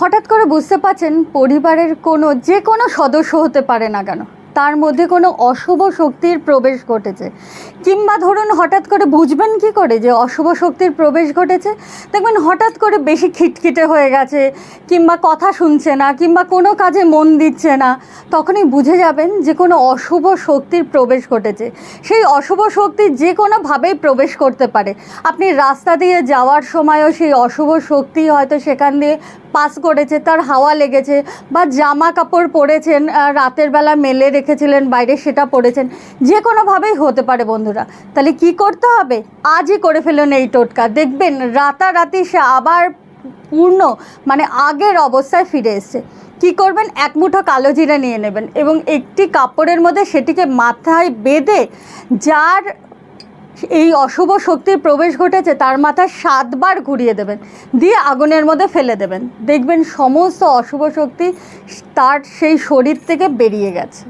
হঠাৎ করে বুঝতে পারছেন পরিবারের কোনো যে কোনো সদস্য হতে পারে না কেন? তার মধ্যে কোনো অশুভ শক্তির প্রবেশ ঘটেছে। কিংবা ধরুন হঠাৎ করে বুঝবেন কি করে যে অশুভ শক্তির প্রবেশ ঘটেছে? দেখবেন হঠাৎ করে বেশি খিটখিটে হয়ে গেছে, কিংবা কথা শুনছে না, কিংবা কোনো কাজে মন দিচ্ছে না, তখনই বুঝে যাবেন যে কোনো অশুভ শক্তির প্রবেশ ঘটেছে। সেই অশুভ শক্তি যে কোনোভাবেই প্রবেশ করতে পারে। আপনি রাস্তা দিয়ে যাওয়ার সময়ও সেই অশুভ শক্তি হয়তো সেখান দিয়ে পাস করেছে, তার হাওয়া লেগেছে, বা জামা কাপড় পরেছেন রাতের বেলা মেলে রেখেছিলেন বাইরে সেটা পরেছেন যে কোনোভাবেই হতে পারে বন্ধুরা। তাহলে কি করতে হবে? আজই করে ফেলুন এই টোটকা। দেখবেন, রাতারাতি সে আবার পূর্ণ মানে আগের অবস্থায় ফিরে এসছে। কি করবেন? এক মুঠো কালো জিরা নিয়ে নেবেন এবং একটি কাপড়ের মধ্যে সেটিকে মাথায় বেঁধে, যার এই অশুভ শক্তির প্রবেশ ঘটেছে, তার মাথায় সাতবার ঘুরিয়ে দেবেন। দিয়ে আগুনের মধ্যে ফেলে দেবেন। দেখবেন সমস্ত অশুভ শক্তি তার সেই শরীর থেকে বেরিয়ে গেছে।